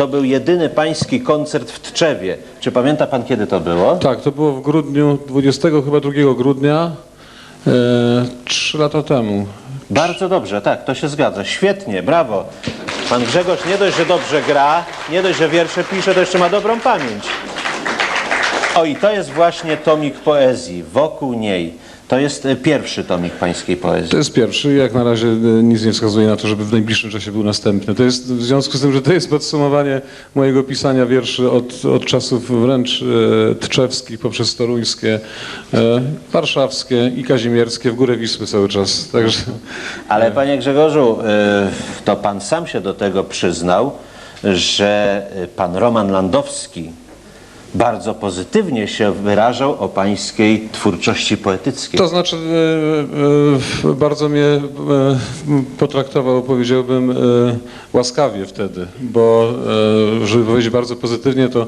to był jedyny pański koncert w Tczewie. Czy pamięta pan, kiedy to było? Tak, to było w grudniu, 20 chyba 2 grudnia, e, trzy lata temu. Bardzo dobrze, tak, to się zgadza. Świetnie, brawo. Pan Grzegorz nie dość, że dobrze gra, nie dość, że wiersze pisze, to jeszcze ma dobrą pamięć. O i to jest właśnie tomik poezji, wokół niej. To jest e, pierwszy tomik pańskiej poezji. To jest pierwszy i jak na razie e, nic nie wskazuje na to, żeby w najbliższym czasie był następny. To jest w związku z tym, że to jest podsumowanie mojego pisania wierszy od, od czasów wręcz e, tczewskich poprzez toruńskie, e, warszawskie i kazimierskie w górę Wisły cały czas. Także Ale panie Grzegorzu, y, to pan sam się do tego przyznał, że pan Roman Landowski bardzo pozytywnie się wyrażał o pańskiej twórczości poetyckiej. To znaczy e, e, bardzo mnie e, potraktował, powiedziałbym, e, łaskawie wtedy, bo e, żeby powiedzieć bardzo pozytywnie, to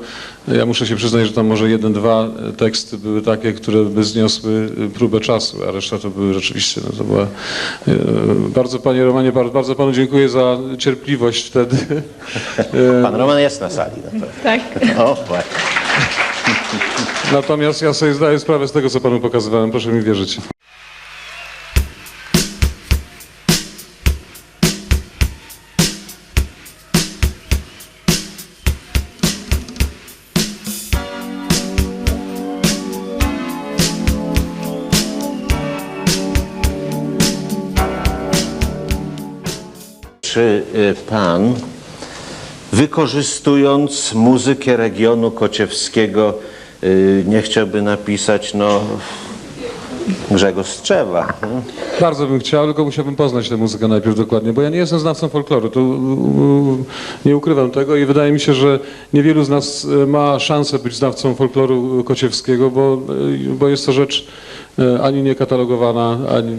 ja muszę się przyznać, że tam może jeden, dwa teksty były takie, które by zniosły próbę czasu, a reszta to były rzeczywiście, no to była... e, Bardzo Panie Romanie, bardzo, bardzo Panu dziękuję za cierpliwość wtedy. Pan Roman jest na sali. Na pewno. Tak. O, właśnie. Natomiast ja sobie zdaję sprawę z tego, co Panu pokazywałem, proszę mi wierzyć. Czy y, pan, wykorzystując muzykę regionu kociewskiego, y, nie chciałby napisać, no, Grzegorz Strzewa? Bardzo bym chciał, tylko musiałbym poznać tę muzykę najpierw dokładnie, bo ja nie jestem znawcą folkloru, to mm, nie ukrywam tego i wydaje mi się, że niewielu z nas ma szansę być znawcą folkloru kociewskiego, bo, bo jest to rzecz ani nie katalogowana, ani...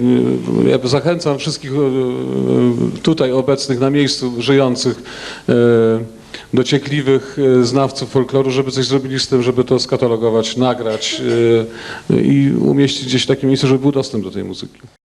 Ja zachęcam wszystkich e, tutaj obecnych na miejscu żyjących e, dociekliwych e, znawców folkloru, żeby coś zrobili z tym, żeby to skatalogować, nagrać e, i umieścić gdzieś w takim miejscu, żeby był dostęp do tej muzyki.